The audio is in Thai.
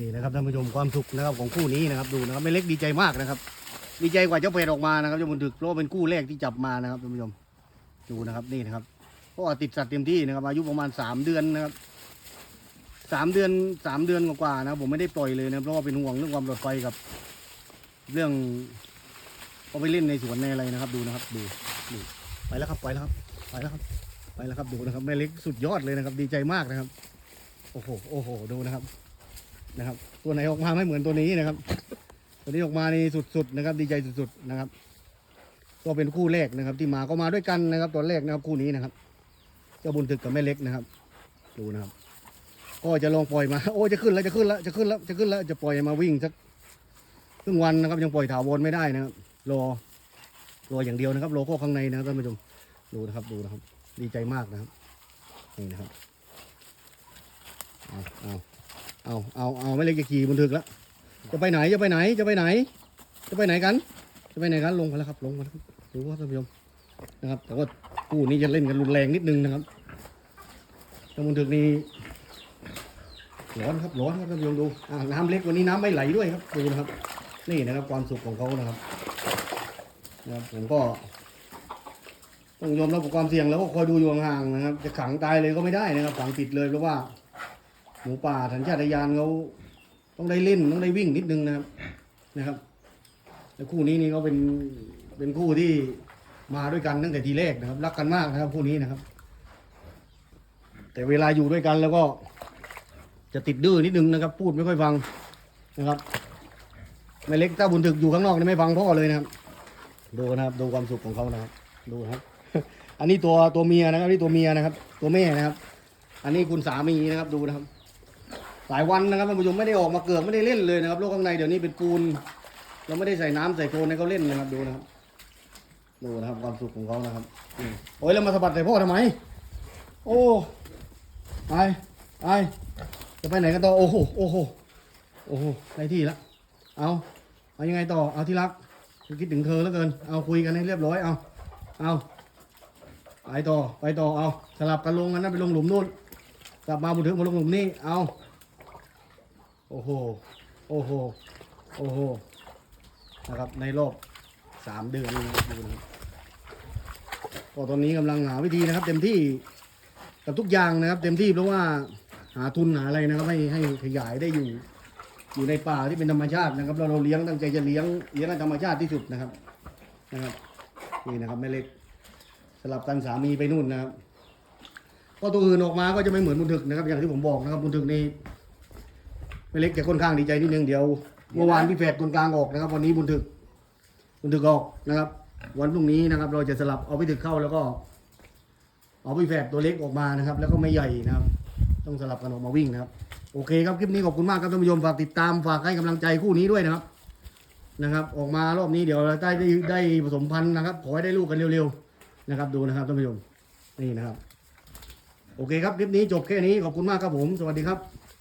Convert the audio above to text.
นี่นะครับท่านผู้ชมความสุขนะครับของคู่นี้นะครับดูนะครับไม่เล็กดีใจมากนะครับ ดีใจกว่าเจ้าเป็ดออกมานะครับเจ้าบุญถึกเพราะเป็นคู่แรกที่จับมานะครับท่านผู้ชมดูนะครับนี่นะครับเพราะว่าติดสัตว์เต็มที่นะครับอายุประมาณสามเดือนนะครับสามเดือนสามเดือนกว่าๆนะครับผมไม่ได้ปล่อยเลยนะเพราะว่าเป็นห่วงเรื่องความปลอดภัยกับ เรื่องเอาไปเล่นในสวนในอะไรนะครับ ดูนะครับดูดูไปแล้วครับไปแล้วครับ ไปแล้วครับไปแล้วครับดูนะครับแม่เล็กสุดยอดเลยนะครับ ดีใจมากนะครับ โอ้โหโอ้โหดูนะครับ นะครับ ตัวไหนออกมาไม่เหมือนตัวนี้นะครับ ตัวนี้ออกมานี่สุดๆนะครับ ดีใจสุดๆนะครับ ก็เป็นคู่แรกนะครับ ที่มาก็มาด้วยกันนะครับตอนแรกนะครับคู่นี้นะครับ เจ้าบุญถึกกับแม่เล็กนะครับ ดูนะครับ ก็จะลองปล่อยมา โอ้จะขึ้นแล้วจะขึ้นแล้วจะขึ้นแล้วจะขึ้นแล้วจะปล่อยมาวิ่งสักครึ่งวันนะครับ ยังปล่อยถาวรไม่ได้นะครับรอรออย่างเดียวนะครับรอข้อข้างในนะครับท่านผู้ชมดูนะครับดูนะครับ ดีใจมากนะครับนี่นะครับเอาเอา เอาเอาเอาไม่เล็กจะขี่บนถึกแล้วจะไปไหนจะไปไหนจะไปไหน จะไปไหนกัน จะไปไหนกันลงมาแล้วครับ ลงมาแล้วครับดูว่าท่านผู้ชมนะครับ แต่ว่าคู่นี้จะเล่นกันรุนแรงนิดนึงนะครับถ้าบนถึกนี่ร้อนครับร้อนครับท่านผู้ชมดูอ่าน้ำเล็กวันนี้น้ำไม่ไหลด้วยครับดูนะครับ นี่นะครับความสุขของเขานะครับนะครับผมก็ต้องยอมรับกับความเสี่ยงแล้วก็คอยดูอยู่ห่างๆนะครับ จะขังตายเลยก็ไม่ได้นะครับขังปิดเลยเพราะว่า หมูป่าสัญชาตญาณเขาต้องได้เล่นต้องได้วิ่งนิดนึงนะครับนะครับแล้วคู่นี้นี่เขาเป็นเป็นคู่ที่มาด้วยกันตั้งแต่ทีแรกนะครับ รักกันมากนะครับคู่นี้นะครับ แต่เวลาอยู่ด้วยกันแล้วก็ จะติดดื้อนิดนึงนะครับ พูดไม่ค่อยฟังนะครับไม่เล็กถ้าบุญถึกอยู่ข้างนอกนี่ไม่ฟังพ่อเลยนะครับ ดูนะครับดูความสุขของเขานะครับ ดูนะครับอันนี้ตัวตัวเมียนะครับนี่ตัวเมียนะครับ ตัวแม่นะครับ อันนี้คุณสามีนะครับดูนะครับ หลายวันนะครับท่านผู้ชมไม่ได้ออกมาเกือกไม่ได้เล่นเลยนะครับโลกข้างในเดี๋ยวนี้เป็นปูนเราไม่ได้ใส่น้ำใส่โคลนให้เขาเล่นนะครับดูนะครับดูนะครับความสุขของเขานะครับโอ้ยแล้วมาสะบัดใส่พ่อทำไม โอ้ไปไปจะไปไหนกันต่อโอ้โหโอ้โหโอ้โหได้ที่ละเอาเอายังไงต่อเอาที่รักคิดถึงเธอแล้วเกิน เอาคุยกันให้เรียบร้อยเอาเอาไปต่อไปต่อเอาสลับกันลงกันนะไปลงหลุมนู่นกลับมาบุญถึงมาลงหลุมนี่เอา โอ้โห โอ้โห โอ้โห นะครับ ในรอบสามเดือนนี่นะครับดูนะก็ตอนนี้กำลังหาวิธีนะครับ เต็มที่กับทุกอย่างนะครับ เต็มที่เพราะว่าหาทุนหาอะไรนะครับให้ให้ขยายได้อยู่ อยู่ในป่าที่เป็นธรรมชาตินะครับ เราเราเลี้ยงตั้งใจจะเลี้ยงเลี้ยงให้ธรรมชาติที่สุดนะครับนะครับนี่นะครับแม่เล็กสลับกันสามีไปนู่นนะครับ ก็ตัวอื่นออกมาก็จะไม่เหมือนบุญถึกนะครับ อย่างที่ผมบอกนะครับบุญถึกนี่ ไม่เล็กจะค่อนข้างดีใจนิดนึงเดี๋ยว เมื่อวานพี่แฝดคนกลางออกนะครับ วันนี้บุญถึก บุญถึกออกนะครับ วันพรุ่งนี้นะครับ เราจะสลับเอาพี่ถึกเข้าแล้วก็ เอาพี่แฝดตัวเล็กออกมานะครับ แล้วก็ไม่ใหญ่นะครับ ต้องสลับกันออกมาวิ่งนะครับ โอเคครับคลิปนี้ขอบคุณมากครับท่านผู้ชมฝากติดตามฝากให้กำลังใจคู่นี้ด้วยนะครับนะครับ ออกมารอบนี้เดี๋ยวเราได้ได้ได้ผสมพันธุ์นะครับขอให้ได้ลูกกันเร็วๆนะครับ ดูนะครับท่านผู้ชมนี่นะครับ โอเคครับคลิปนี้จบแค่นี้ขอบคุณมากครับผม สวัสดีครับ